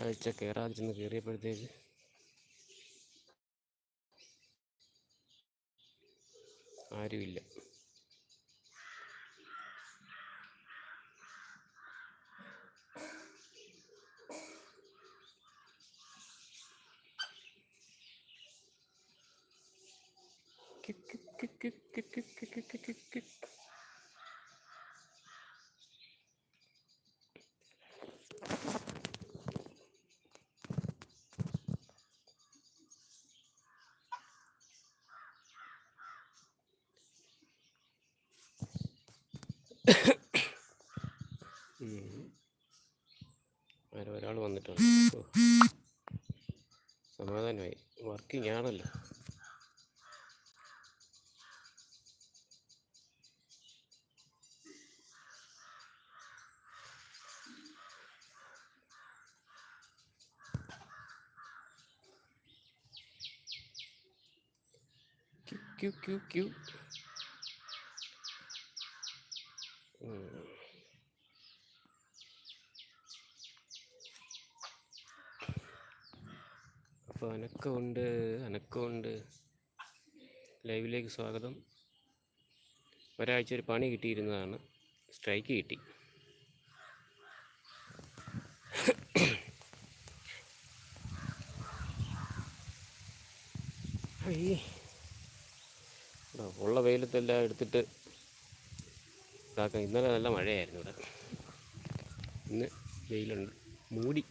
കാഴ്ച കയറാതിരുന്ന് കയറിയപ്പോഴത്തേക്ക് ആരുമില്ല. വർക്കിംഗ് ആണല്ലോ. ക്യൂ ക്യൂ ക്യൂ. അപ്പോൾ അനക്കമുണ്ട് ലൈവിലേക്ക് സ്വാഗതം. ഒരാഴ്ച ഒരു പണി കിട്ടിയിരുന്നതാണ്. സ്ട്രൈക്ക് കിട്ടി. ഉള്ള വെയിലത്തെല്ലാം എടുത്തിട്ട് ഇതാക്കാം. ഇന്നലെ നല്ല മഴയായിരുന്നു ഇവിടെ. ഇന്ന് വെയിലുണ്ട്. മൂടി.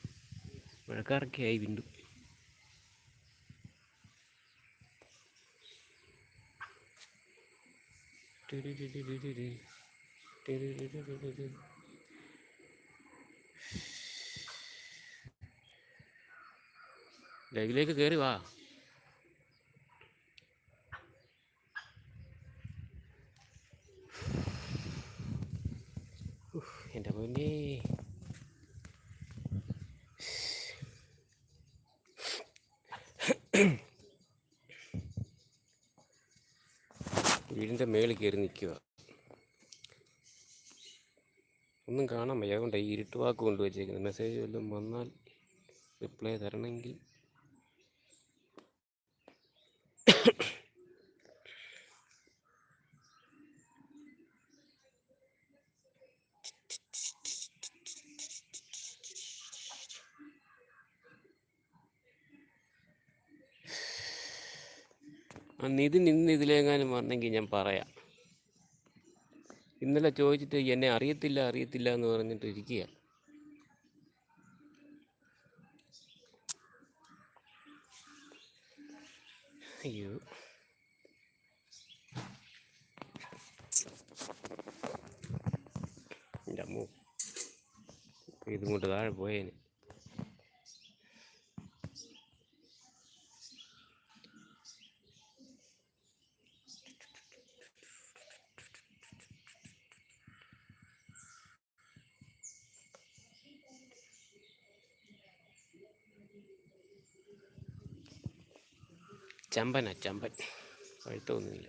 മഴക്കാറൊക്കെ ആയി വീണ്ടും. ലൈവിലേക്ക് കയറി വാ ഉഫ്, എന്റെ പൊന്നേ വീടിന്റെ മേളിൽ കയറി നിൽക്കുക. ഒന്നും കാണാൻ വയ്യ. അതുകൊണ്ട് ഈ ഇരുട്ടുവാക്ക് കൊണ്ടുവച്ചേക്കുന്നത് മെസ്സേജ് വല്ലതും വന്നാൽ റിപ്ലൈ തരണമെങ്കിൽ നിതിൻ ഇന്ന് ഇതിലെങ്ങാനും വന്നെങ്കിൽ ഞാൻ പറയാം. ഇന്നലെ ചോദിച്ചിട്ട് എന്നെ അറിയത്തില്ല അറിയത്തില്ല എന്ന് പറഞ്ഞിട്ട് ഇരിക്കുക. അയ്യോ. എന്റെ ഇതും കൊണ്ട് താഴെ പോയേനെ. ചമ്പനാ ചമ്പൻ പഴുത്തൊന്നുമില്ല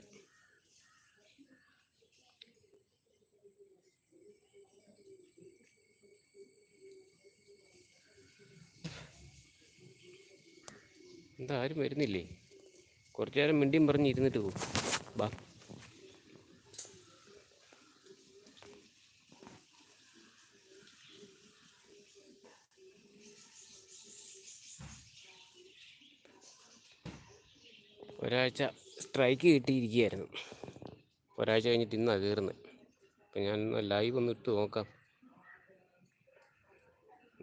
എന്താ ആരും വരുന്നില്ലേ? കുറച്ചു നേരം മിണ്ടിയും പറഞ്ഞ് ഇരുന്നിട്ട് പോകും ബാ. ഒരാഴ്ച സ്ട്രൈക്ക് കിട്ടിയിരിക്കുകയായിരുന്നു. ഒരാഴ്ച കഴിഞ്ഞിട്ട് ഇന്നാണ് കയറുന്നത് അപ്പം ഞാൻ ലൈവ് ഒന്ന് ഇട്ട് നോക്കാം.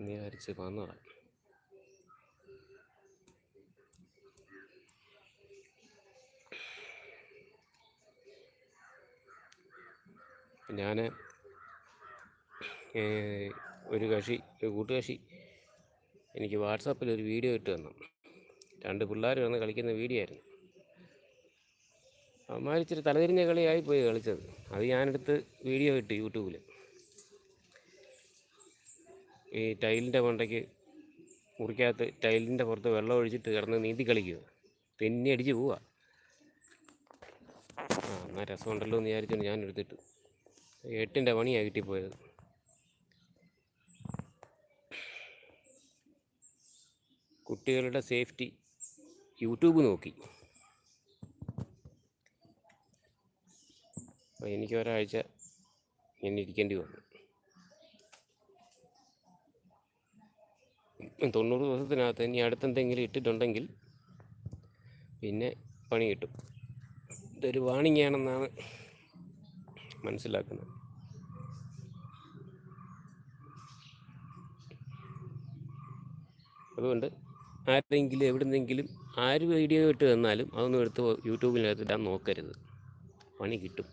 നീ വരച്ച് വന്നതാണ് ഞാൻ ഒരു കക്ഷി ഒരു കൂട്ടുകക്ഷി എനിക്ക് വാട്സാപ്പിൽ ഒരു വീഡിയോ ഇട്ട് തന്നു. രണ്ട് പിള്ളേർ വന്ന് കളിക്കുന്ന വീഡിയോ ആയിരുന്നു. അവന്മാർ തലതിരിഞ്ഞ കളിയായി പോയി കളിച്ചത്. അത് ഞാനെടുത്ത് വീഡിയോ ഇട്ട് യൂട്യൂബിൽ ഈ ടൈലിന്റെ കൊണ്ടയ്ക്ക് മുറിക്കകത്ത് ടൈലിന്റെ പുറത്ത് വെള്ളം ഒഴിച്ചിട്ട് കിടന്ന് നീന്തി കളിക്കുക. തെന്നി അടിച്ച് പോവുക. ആ എന്നാൽ രസമുണ്ടല്ലോ എന്ന് വിചാരിച്ചുകൊണ്ട് ഞാൻ എടുത്തിട്ട് എട്ടിന്റെ പണിയാണ് കിട്ടിപ്പോയത്. കുട്ടികളുടെ സേഫ്റ്റി യൂട്യൂബ് നോക്കി. അപ്പോൾ എനിക്ക് ഒരാഴ്ച ഇങ്ങനെ ഇരിക്കേണ്ടി വന്നു. തൊണ്ണൂറ് ദിവസത്തിനകത്ത് ഇനി അടുത്തെന്തെങ്കിലും ഇട്ടിട്ടുണ്ടെങ്കിൽ പിന്നെ പണി കിട്ടും. ഇതൊരു വാണിംഗ് ആണെന്നാണ് മനസ്സിലാക്കുന്നത്. അതുകൊണ്ട് ആരെങ്കിലും എവിടുന്നെങ്കിലും ആര് വീഡിയോ ഇട്ട് തന്നാലും അതൊന്നും എടുത്ത് യൂട്യൂബിനകത്ത് ഇടാൻ നോക്കരുത്. പണി കിട്ടും.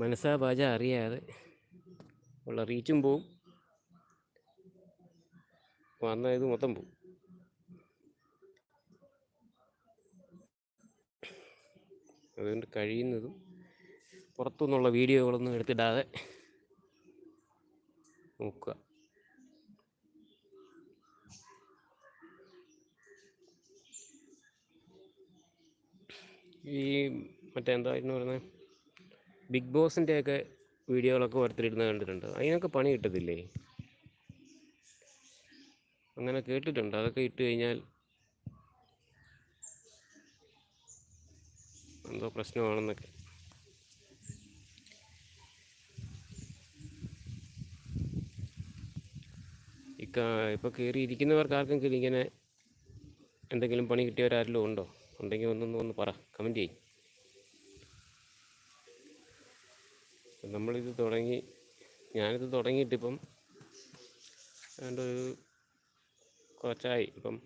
മനസ്സാ പാച അറിയാതെ ഉള്ള റീച്ചും പോവും. വന്ന ഇത് മൊത്തം പോവും. അതുകൊണ്ട് കഴിയുന്നതും പുറത്തുനിന്നുള്ള വീഡിയോകളൊന്നും എടുത്തിടാതെ നോക്കുക. ഈ മറ്റേ എന്തായിരുന്നു പറയുന്നത്? ബിഗ് ബോസിന്റെയൊക്കെ വീഡിയോകളൊക്കെ ഓരോരുത്തരിടുന്ന കണ്ടിട്ടുണ്ട്. അതിനൊക്കെ പണി കിട്ടത്തില്ലേ? അങ്ങനെ കേട്ടിട്ടുണ്ട്. അതൊക്കെ ഇട്ട് കഴിഞ്ഞാൽ എന്തോ പ്രശ്നമാണെന്നൊക്കെ. ഇക്ക ഇപ്പോൾ കയറിയിരിക്കുന്നവർക്ക് ആർക്കെങ്കിലും ഇങ്ങനെ എന്തെങ്കിലും പണി കിട്ടിയവരാരെങ്കിലും ഉണ്ടോ? ഉണ്ടെങ്കിൽ ഒന്നൊന്ന് ഒന്ന് പറ. കമന്റ് ചെയ്യും. നമ്മളിത് തുടങ്ങി ഞാനിത് തുടങ്ങിയിട്ടിപ്പം ഏതാണ്ട് ഒരു കുറച്ചായി. ഇപ്പം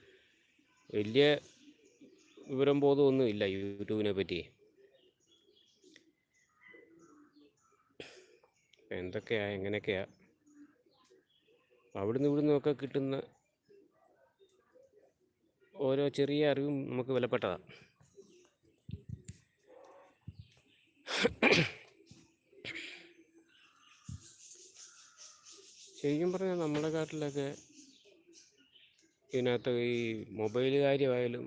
വലിയ വിവരം ബോധമൊന്നുമില്ല യൂട്യൂബിനെ പറ്റി. എന്തൊക്കെയാ എങ്ങനെയൊക്കെയാ? അവിടുന്ന് ഇവിടുന്ന് ഒക്കെ കിട്ടുന്ന ഓരോ ചെറിയ അറിവും നമുക്ക് വിലപ്പെട്ടതാണ് ശരിക്കും പറഞ്ഞാൽ നമ്മുടെ കാട്ടിലൊക്കെ ഇതിനകത്ത് ഈ മൊബൈൽ കാര്യമായാലും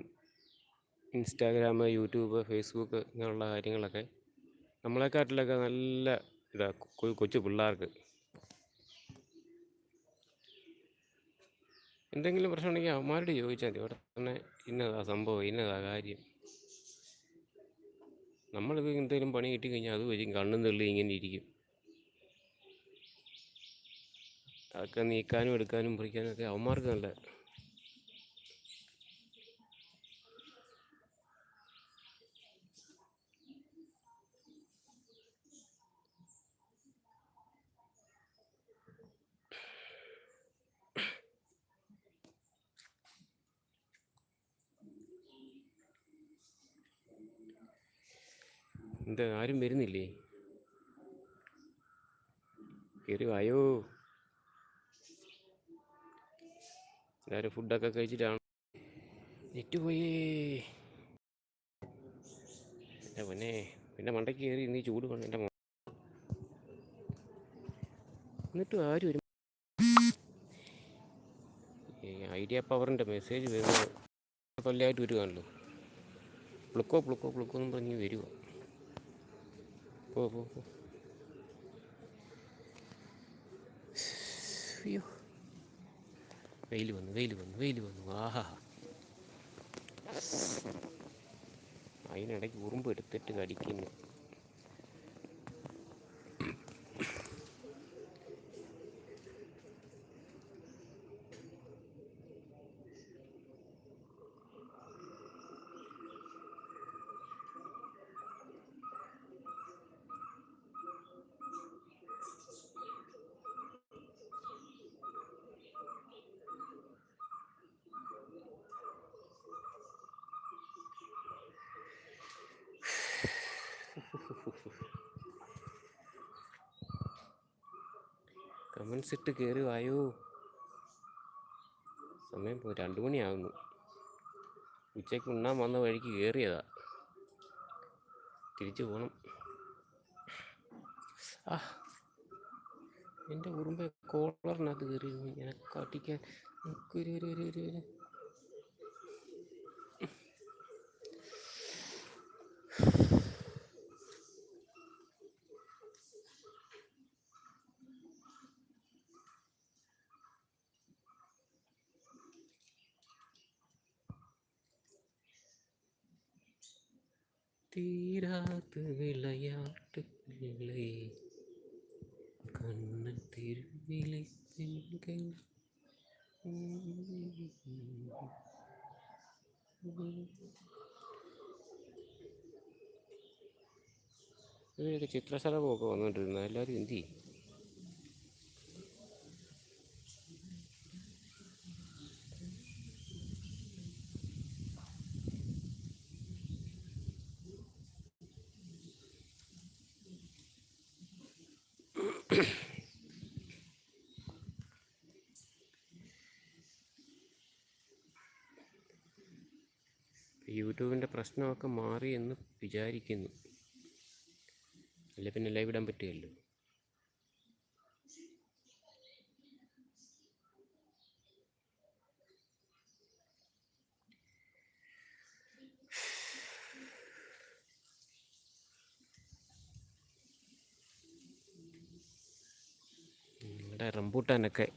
ഇൻസ്റ്റാഗ്രാം യൂട്യൂബ് ഫേസ്ബുക്ക് ഇങ്ങനെയുള്ള കാര്യങ്ങളൊക്കെ നമ്മളെ കാട്ടിലൊക്കെ നല്ല ഇതാ കൊച്ചു പിള്ളേർക്ക്. എന്തെങ്കിലും പ്രശ്നമുണ്ടെങ്കിൽ അവന്മാരോട് ചോദിച്ചാൽ മതി. അവിടെ തന്നെ ഇന്നതാ സംഭവം ഇന്നതാ കാര്യം. നമ്മളിത് എന്തെങ്കിലും പണി കിട്ടിക്കഴിഞ്ഞാൽ അത് വരും കണ്ണും തള്ളി ഇങ്ങനെ ഇരിക്കും. അതൊക്കെ നീക്കാനും എടുക്കാനും പിടിക്കാനും ഒക്കെ അവന്മാർക്ക് നല്ല എന്താ? ആരും വരുന്നില്ലേ? കയറി വായോ. എല്ലാവരും ഫുഡൊക്കെ കഴിച്ചിട്ടാണ്. നെറ്റ് പോയേ. എന്റെ പൊന്നെ പിന്നെ മണ്ടയ്ക്ക് കയറി നീ ചൂട് കൊണ്ട് എന്റെ എന്നിട്ടും ആരും ഒരു ഈ ഐഡിയ പവറിന്റെ മെസ്സേജ് വരുന്നത് പല്ലായിട്ട് വരുവാണല്ലോ. പ്ലുക്കോ പ്ലുക്കോ പ്ലുക്കോ എന്ന് പറഞ്ഞ് വരിക പോ പോ. അയ്യോ. വെയിൽ വന്നു വെയിൽ വന്നു വെയിൽ വന്നു ആഹാ അതിനിടയ്ക്ക് ഉറുമ്പ് എടുത്തിട്ട് കടിക്കുന്നു കമൻസ് ഇട്ട് കയറി വായോ സമയം പോയി രണ്ട് മണിയാകുന്നു ഉച്ചയ്ക്ക് ഉണ്ണാൻ വന്ന വഴിക്ക് കയറിയതാ തിരിച്ചു പോകണം ആ എന്റെ ഉറുമ്പ് കോളറിനകത്ത് കയറി ഇങ്ങനെ കാട്ടിക്കാൻ ഒരു ഒരു ഒരു ഒരു തീരാത്ത വിളയാട്ട് പിള്ളേ കണ്ണ തിരുവിളി തിങ്കൾ ഇവരൊക്കെ ചിത്രശലഭമൊക്കെ വന്നുകൊണ്ടിരുന്ന എല്ലാവരും എന്ത് ചെയ്യും? പ്രശ്നമൊക്കെ മാറി എന്ന് വിചാരിക്കുന്നു. അല്ലെ പിന്നെ ലൈവ് ഇടാൻ പറ്റുകയല്ലോ. റംബൂട്ടാനൊക്കെ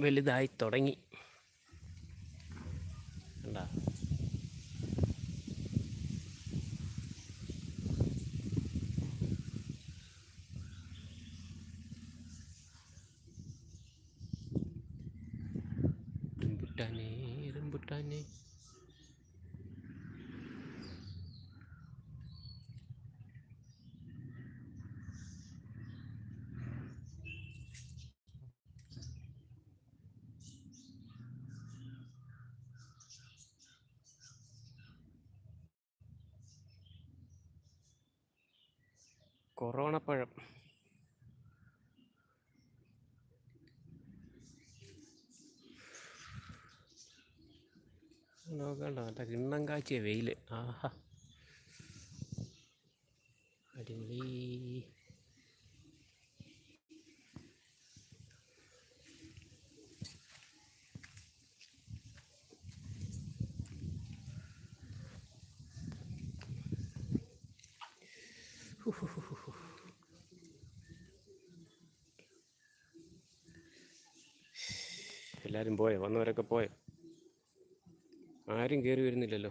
വലുതായി തുടങ്ങി. കൊറോണ പഴം. നോക്കണ്ട നല്ല കിണ്ണം കാച്ചിയ വെയിൽ ആഹാ. എല്ലാവരും പോയോ? വന്നവരൊക്കെ പോയോ? ആരും കയറി വരുന്നില്ലല്ലോ.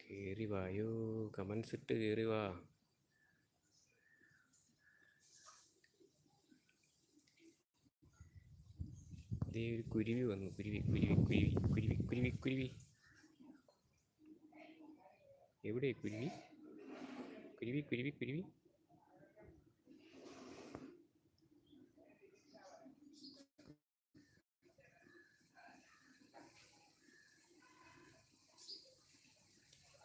കയറി വായോ കമൻസ് ഇട്ട് കയറി വാ. ഒരു കുരുവി വന്നു. കുരുവി കുരുവി കുരുവി കുരുവി കുരുവി കുരുവി. എവിടെ കുരുവി? കുരുവി കുരുവി കുരുവി?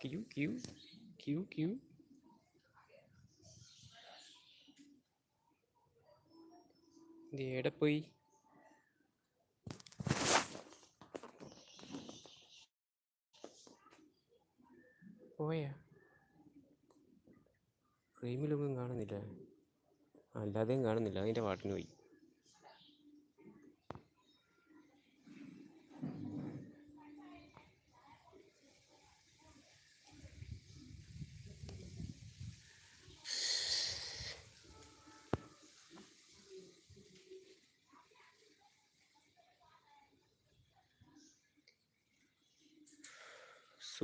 ക്യൂ ക്യൂ ക്യൂ ക്യൂ എവിടെ പോയി? പോയാ? ഫ്രെയിമിലൊന്നും കാണുന്നില്ല. അല്ലാതെയും കാണുന്നില്ല. അതിന്റെ പാട്ടിന് പോയി.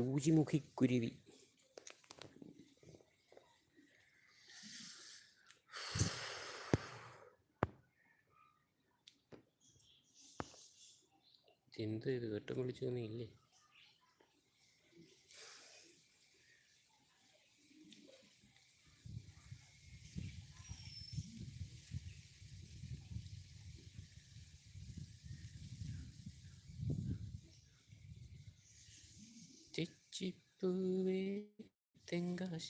സൂചിമുഖി കുരുവി. എന്ത് ഇത്? വെട്ടം വിളിച്ചൊന്നും ഇല്ലേ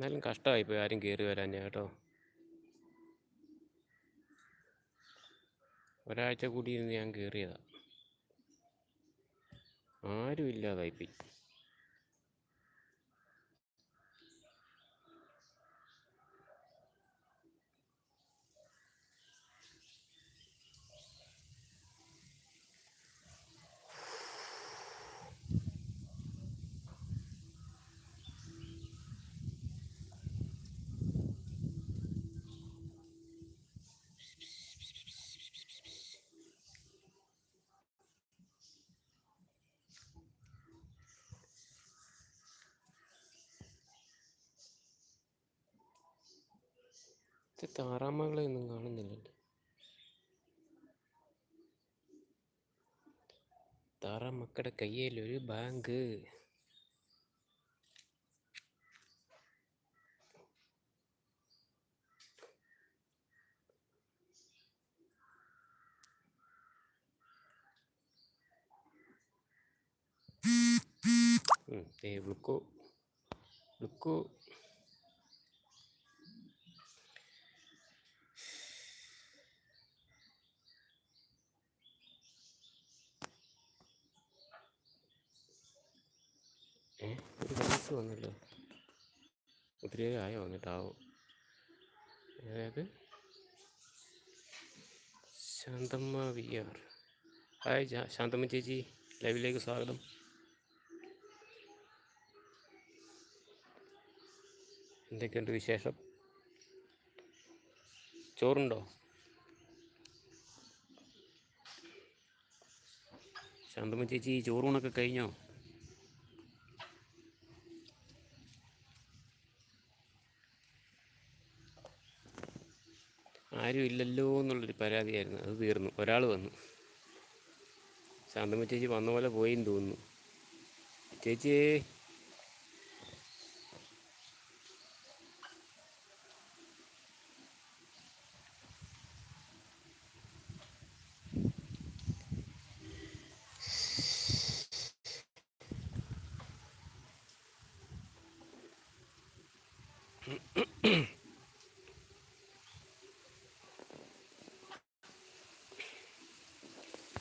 എന്നാലും കഷ്ടമായിപ്പോയി ആരും കയറി വരാൻ കേട്ടോ. ഒരാഴ്ച കൂടി ഇരുന്ന് ഞാൻ കയറിയതാണ് ആരും ഇല്ലാതായിപ്പോയി. ഇത് താറാമകളെ ഒന്നും കാണുന്നില്ലല്ലോ താറാമക്കളുടെ കയ്യിൽ ഒരു ബാങ്ക് ഉം, ദേ വന്നല്ലോ? ഒത്തിരി ആയോ വന്നിട്ടാവും. അതായത് Shanthamma V R hi Shanthamma ചേച്ചി ലൈവിലേക്ക് സ്വാഗതം. എന്തൊക്കെയുണ്ട് വിശേഷം? ചോറുണ്ടോ? ശാന്തമ്മ ചേച്ചി ചോറൂണൊക്കെ കഴിഞ്ഞോ? ആരും ഇല്ലല്ലോ എന്നുള്ളൊരു പരാതിയായിരുന്നു. അത് തീർന്നു. ഒരാൾ വന്നു. ശാന്തമ്മ ചേച്ചി വന്ന പോലെ പോയിന്ന് തോന്നുന്നു. ചേച്ചിയേ.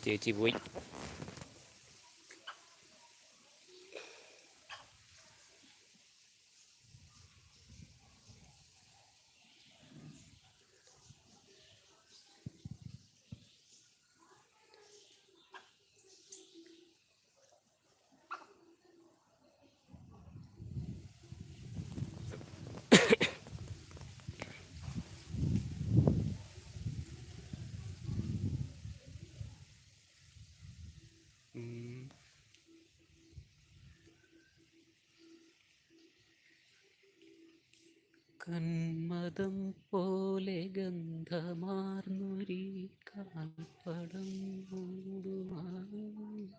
ചേച്ചി പോയി കന്മദം പോലെ ഗന്ധമാർന്നൊരി കാൽപ്പടം മൂടുമായി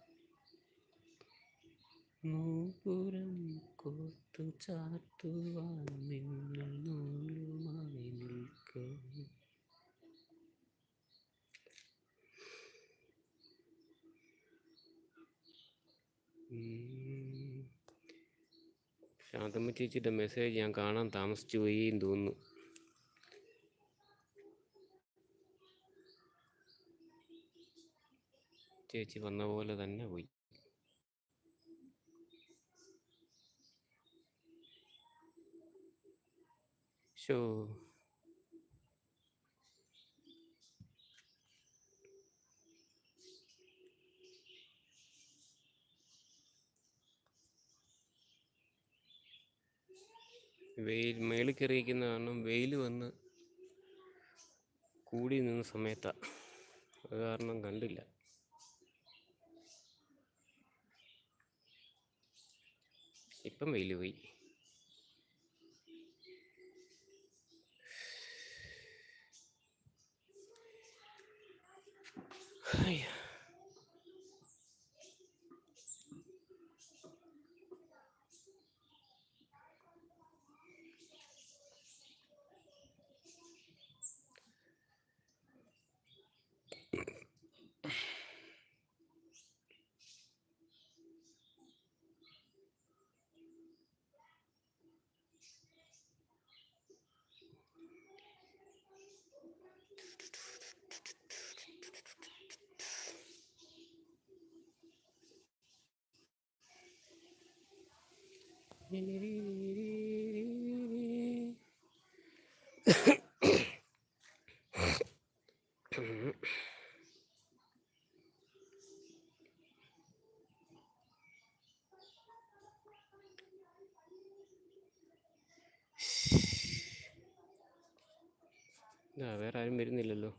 നൂപുരം കോർത്തു ചാർത്തുവാൻ മിന്നൽ നൂലുമായി നിൽക്കും. ശാന്തമ്മ ചേച്ചിയുടെ മെസ്സേജ് ഞാൻ കാണാൻ താമസിച്ചു പോയി എന്ന് തോന്നുന്നു. ചേച്ചി വന്ന പോലെ തന്നെ പോയി. ഷോ വെയിൽ മേളിൽ കയറിയിരിക്കുന്ന കാരണം വെയിൽ വന്ന് കൂടി നിന്ന സമയത്താണ് അത് കാരണം കണ്ടില്ല. ഇപ്പം വെയിൽ പോയി. ഹയ്യ. വേറെ ആരും വരുന്നില്ലല്ലോ.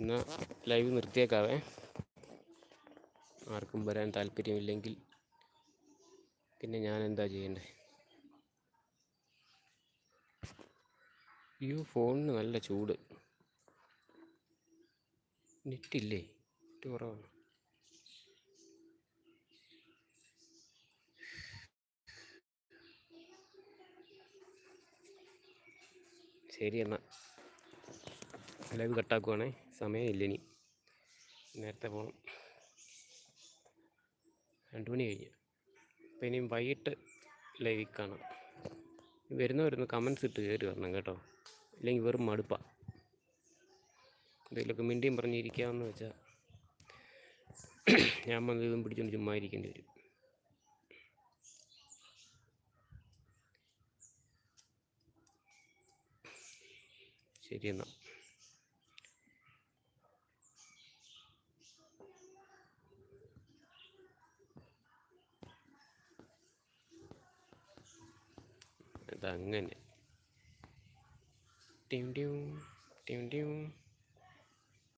എന്നാൽ ലൈവ് നിർത്തിയേക്കാവേ. ആർക്കും വരാൻ താല്പര്യമില്ലെങ്കിൽ പിന്നെ ഞാൻ എന്താ ചെയ്യണ്ടേ? അയ്യോ ഫോണിന് നല്ല ചൂട്. നെറ്റില്ലേ? നെറ്റ് കുറവാണ്. ശരി എന്നാൽ ലൈവ് കട്ടാക്കുവാണേ. സമയമില്ല ഇനി നേരത്തെ പോകണം രണ്ട് മണി കഴിഞ്ഞ്. അപ്പോൾ ഇനിയും വൈകിട്ട് ലൈവിൽ കാണാം. വരുന്നവരുന്ന് കമൻസ് ഇട്ട് കയറി വരണം കേട്ടോ. ഇല്ലെങ്കിൽ വെറും മടുപ്പാണ് എന്തെങ്കിലുമൊക്കെ മിണ്ടിയും പറഞ്ഞിരിക്കാമെന്ന് വെച്ചാൽ ഞാൻ വന്ന് ഇതും പിടിച്ചുകൊണ്ട് ചുമ്മാ ഇരിക്കേണ്ടി വരും. ശരി എന്നാൽ അതങ്ങനെ ട്യൂം ട്യൂം ട്യൂം ട്യൂം